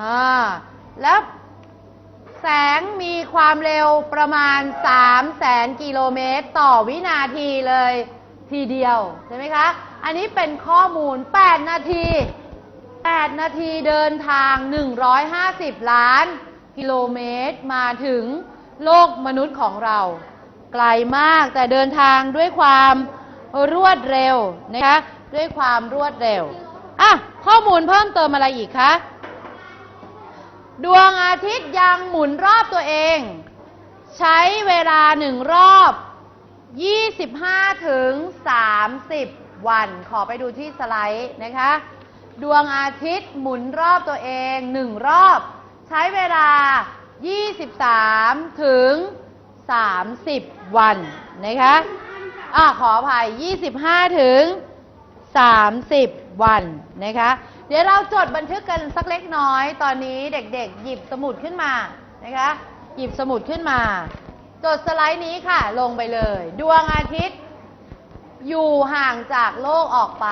อ่าแล้วแสงมีความเร็วประมาณ 3 0 0แสนกิโลเมตร ต่อวินาทีเลยทีเดียว ใช่ไหมคะ อันนี้เป็นข้อมูล 8 นาที 8 นาทีเดินทาง 150 ล้านกิโลเมตร มาถึงโลกมนุษย์ของเรา ไกลมากแต่เดินทางด้วยความรวดเร็วนะคะ ด้วยความรวดเร็ว อะ ข้อมูลเพิ่มเติมอะไรอีกคะ ดวงอาทิตย์ยังหมุนรอบตัวเอง ใช้เวลาหนึ่งรอบ 25 ถึง 30 วัน ขอไปดูที่สไลด์นะคะ ดวงอาทิตย์หมุนรอบตัวเองหนึ่งรอบ ใช้เวลา 23 ถึง 30 วันนะคะอะขออภัย 25 ถึง 30 วันนะคะ เดี๋ยวเราจดบันทึกกันสักเล็กน้อย ตอนนี้เด็กๆ หยิบสมุดขึ้นมานะคะ หยิบสมุดขึ้นมา จดสไลด์นี้ค่ะ ลงไปเลย ดวงอาทิตย์ อยู่ห่างจากโลกออกไป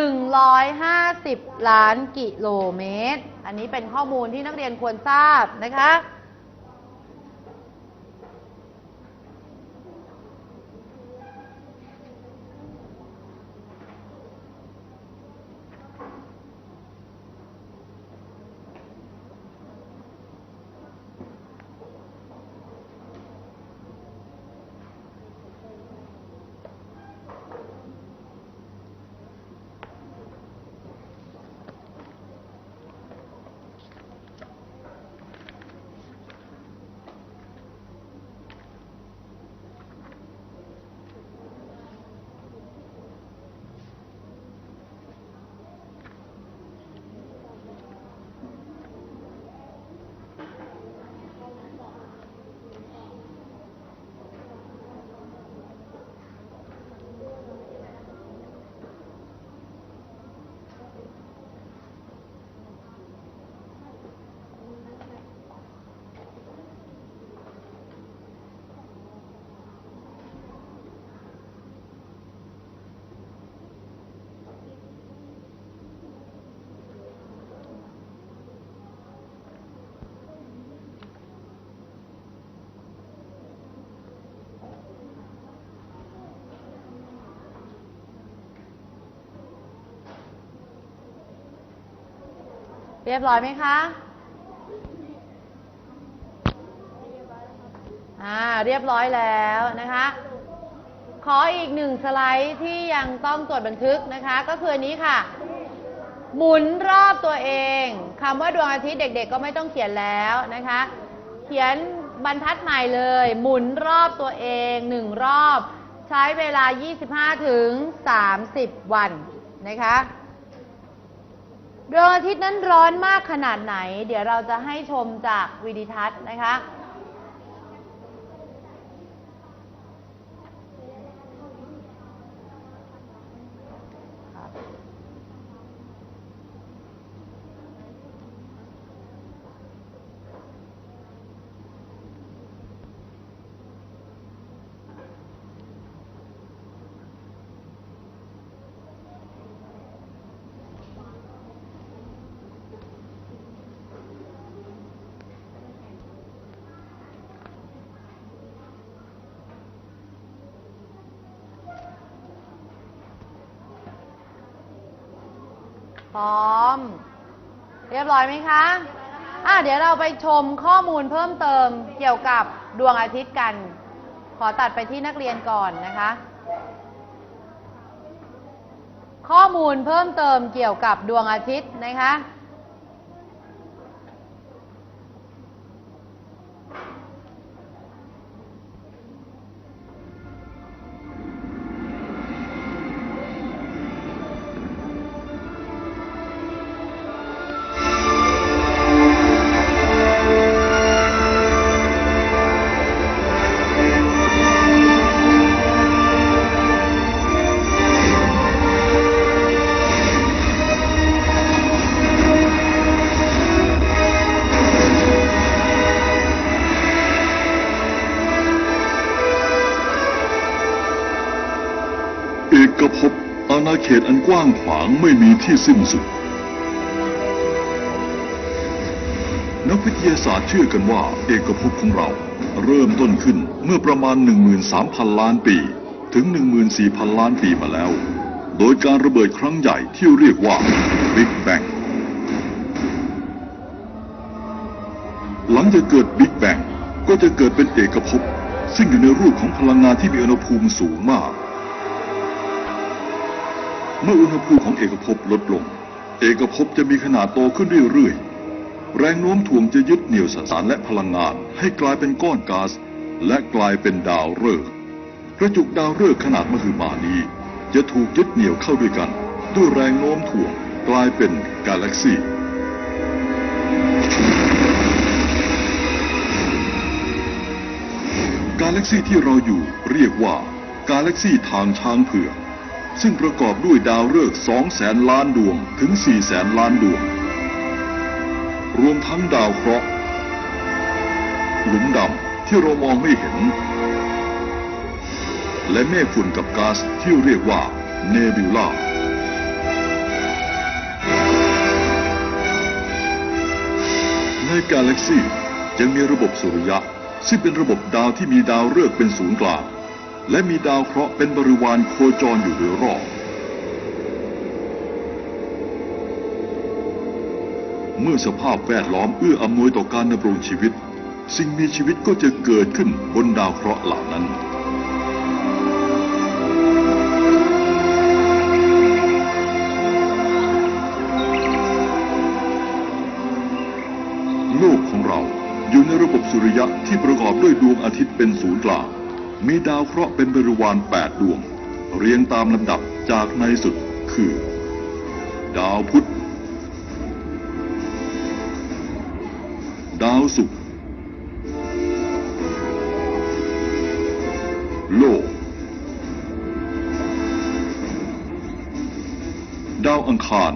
150 ล้านกิโลเมตร อันนี้เป็นข้อมูลที่นักเรียนควรทราบนะคะ เรียบร้อยไหมคะอ่าเรียบร้อยแล้วนะคะ ขออีกหนึ่งสไลด์ที่ยังต้องตรวจบันทึกนะคะ ก็คืออันนี้ค่ะ หมุนรอบตัวเองคำว่าดวงอาทิตย์เด็ก ๆ ก็ไม่ต้องเขียนแล้วนะคะ เขียนบรรทัดใหม่เลย หมุนรอบตัวเองหนึ่งรอบ ใช้เวลา 25 ถึง 30 วันนะคะ ดวงอาทิตย์นั้นร้อนมากขนาดไหน เดี๋ยวเราจะให้ชมจากวิดิทัศน์นะคะ ร้อม เรียบร้อยไหมคะอะเดี๋ยวเราไปชมข้อมูลเพิ่มเติมเกี่ยวกับดวงอาทิตย์กัน ขอตัดไปที่นักเรียนก่อนนะคะ ข้อมูลเพิ่มเติมเกี่ยวกับดวงอาทิตย์นะคะ ณาเขตอันกว้างขวางไม่มีที่สิ้นสุด นักวิทยาศาสตร์เชื่อกันว่าเอกภพของเรา เริ่มต้นขึ้นเมื่อประมาณ 13,000 ล้านปี ถึง 14,000 ล้านปีมาแล้ว โดยการระเบิดครั้งใหญ่ที่เรียกว่า Big Bang หลังจากเกิด Big Bang ก็จะเกิดเป็นเอกภพซึ่งอยู่ในรูปของพลังงานที่มีอุณหภูมิสูงมาก เมื่ออุณหภูมิของเอกภพลดลง เอกภพจะมีขนาดโตขึ้นเรื่อยๆ แรงโน้มถ่วงจะยึดเหนี่ยวสสารและพลังงาน ให้กลายเป็นก้อนก๊าซและกลายเป็นดาวฤกษ์กระจุกดาวฤกษ์ขนาดมหึมานี้ จะถูกยึดเหนี่ยวเข้าด้วยกัน ด้วยแรงโน้มถ่วงกลายเป็นกาแล็กซีกาแล็กซีที่เราอยู่เรียกว่ากาแล็กซีทางช้างเผือก ซึ่งประกอบด้วยดาวฤกษ์2แสนล้านดวงถึง4แสนล้านดวง รวมทั้งดาวเคราะห์หลุมดำที่เรามองไม่เห็น และเมฆฝุ่นกับก๊าซที่เรียกว่าเนบิวลาในกาแล็กซียังมีระบบสุริยะ ซึ่งเป็นระบบดาวที่มีดาวฤกษ์เป็นศูนย์กลาง และมีดาวเคราะห์เป็นบริวารโคจรอยู่โดยรอบ เมื่อสภาพแวดล้อมเอื้ออำนวยต่อการดำรงชีวิต สิ่งมีชีวิตก็จะเกิดขึ้นบนดาวเคราะห์เหล่านั้น โลกของเราอยู่ในระบบสุริยะที่ประกอบด้วยดวงอาทิตย์เป็นศูนย์กลาง มีดาวเคราะห์เป็นบริวาร8ดวง เรียงตามลำดับจากในสุดคือ ดาวพุธ ดาวศุกร์ โลก ดาวอังคาร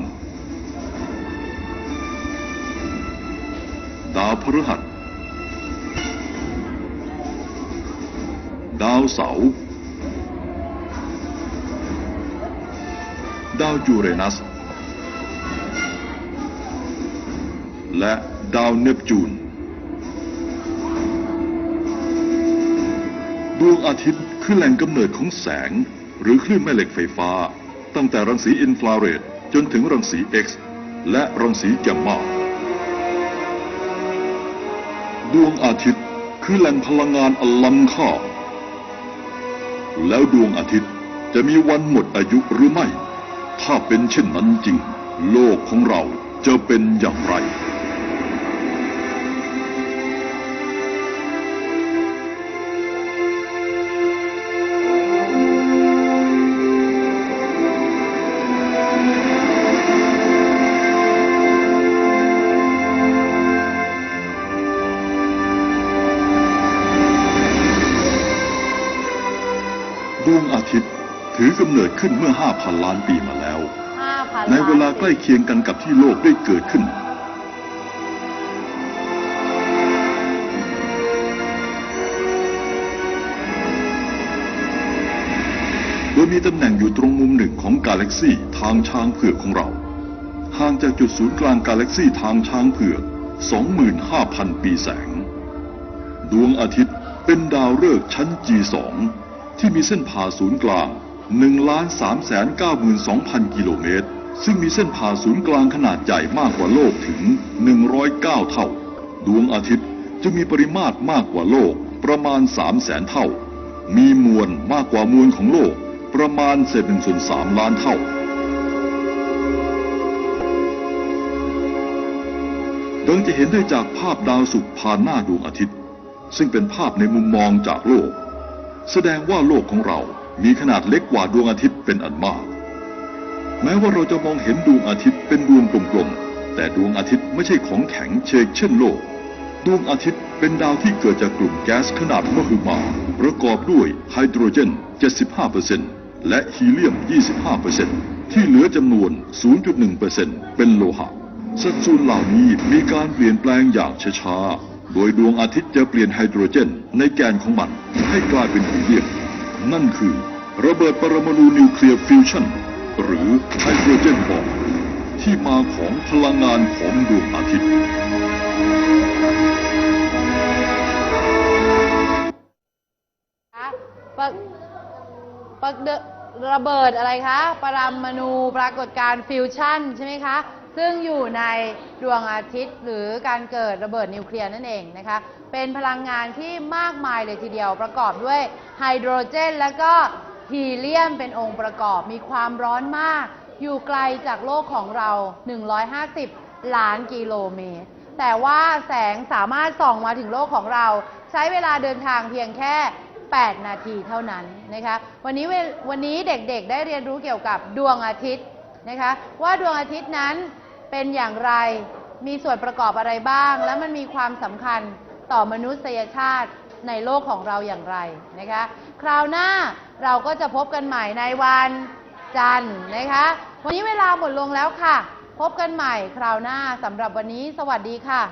ดาวพฤหัส ดาวเสาร์ดาวยูเรนัส และดาวเนปจูน ดวงอาทิตย์คือแหล่งกำเนิดของแสง หรือคลื่นแม่เหล็กไฟฟ้า ตั้งแต่รังสีอินฟราเรดจนถึงรังสี X และรังสีแกมมาดวงอาทิตย์คือแหล่งพลังงานอันล้ำค่า แล้วดวงอาทิตย์จะมีวันหมดอายุหรือไม่ ถ้าเป็นเช่นนั้นจริง โลกของเราจะเป็นอย่างไร ถือกำเนิดขึ้นเมื่อ 5,000 ล้านปีมาแล้ว5,000ในเวลาใกล้เคียงกันกับที่โลกได้เกิดขึ้น โดยมีตำแหน่งอยู่ตรงมุมหนึ่งของกาแล็กซีทางช้างเผือกของเรา ห่างจากจุดศูนย์กลางกาแล็กซีทางช้างเผือก 25,000 ปีแสง ดวงอาทิตย์เป็นดาวฤกษ์ชั้น G2 ที่มีเส้นผ่าศูนย์กลาง 1 3 9 2 0 0 0 กิโลเมตร ซึ่งมีเส้นผ่าศูนย์กลางขนาดใหญ่มากกว่าโลกถึง 109 เท่า ดวงอาทิตย์จะมีปริมาตรมากกว่าโลกประมาณ 3 0 0แสนเท่า มีมวลมากกว่ามวลของโลกประมาณเศษหนึ่งส่วนสามล้านเท่า ดังจะเห็นได้จากภาพดาวศุกร์ผ่านหน้าดวงอาทิตย์ ซึ่งเป็นภาพในมุมมองจากโลก แสดงว่าโลกของเรา มีขนาดเล็กกว่าดวงอาทิตย์เป็นอันมาก แม้ว่าเราจะมองเห็นดวงอาทิตย์เป็นดวงกลมๆ แต่ดวงอาทิตย์ไม่ใช่ของแข็งเชกเช่นโลก ดวงอาทิตย์เป็นดาวที่เกิดจากกลุ่มแก๊สขนาดมหึมา ประกอบด้วยไฮโดรเจน 75%และฮีเลียม 25%ที่เหลือจำนวน 0.1%เป็นโลหะ สัดส่วนเหล่านี้มีการเปลี่ยนแปลงอย่างช้าๆ โดยดวงอาทิตย์จะเปลี่ยนไฮโดรเจนในแกนของมันให้กลายเป็นฮีเลียม นั่นคือ ระเบิดปรมาณูนิวเคลียร์ฟิวชั่น หรือไฮโดรเจนบอมที่มาของพลังงานของดวงอาทิตย์ คะปะปะเดระเบิดอะไรคะ ปรมาณูปรากฏการณ์ฟิวชั่นใช่ไหมคะ ซึ่งอยู่ในดวงอาทิตย์ หรือการเกิดระเบิดนิวเคลียร์นั่นเองนะคะ เป็นพลังงานที่มากมายเลยทีเดียวประกอบด้วยไฮโดรเจน และก็ฮีเลียมเป็นองค์ประกอบมีความร้อนมาก อยู่ไกลจากโลกของเรา 150 ล้านกิโลเมตร แต่ว่าแสงสามารถส่องมาถึงโลกของเรา ใช้เวลาเดินทางเพียงแค่ 8 นาทีเท่านั้นนะคะวันนี้วันนี้เด็กๆ ได้เรียนรู้เกี่ยวกับดวงอาทิตย์นะคะว่าดวงอาทิตย์นั้น เป็นอย่างไร มีส่วนประกอบอะไรบ้าง และมันมีความสำคัญต่อมนุษยชาติในโลกของเราอย่างไรนะคะ คราวหน้าเราก็จะพบกันใหม่ในวันจันทร์นะคะ วันนี้เวลาหมดลงแล้วค่ะ พบกันใหม่คราวหน้าสำหรับวันนี้ สวัสดีค่ะ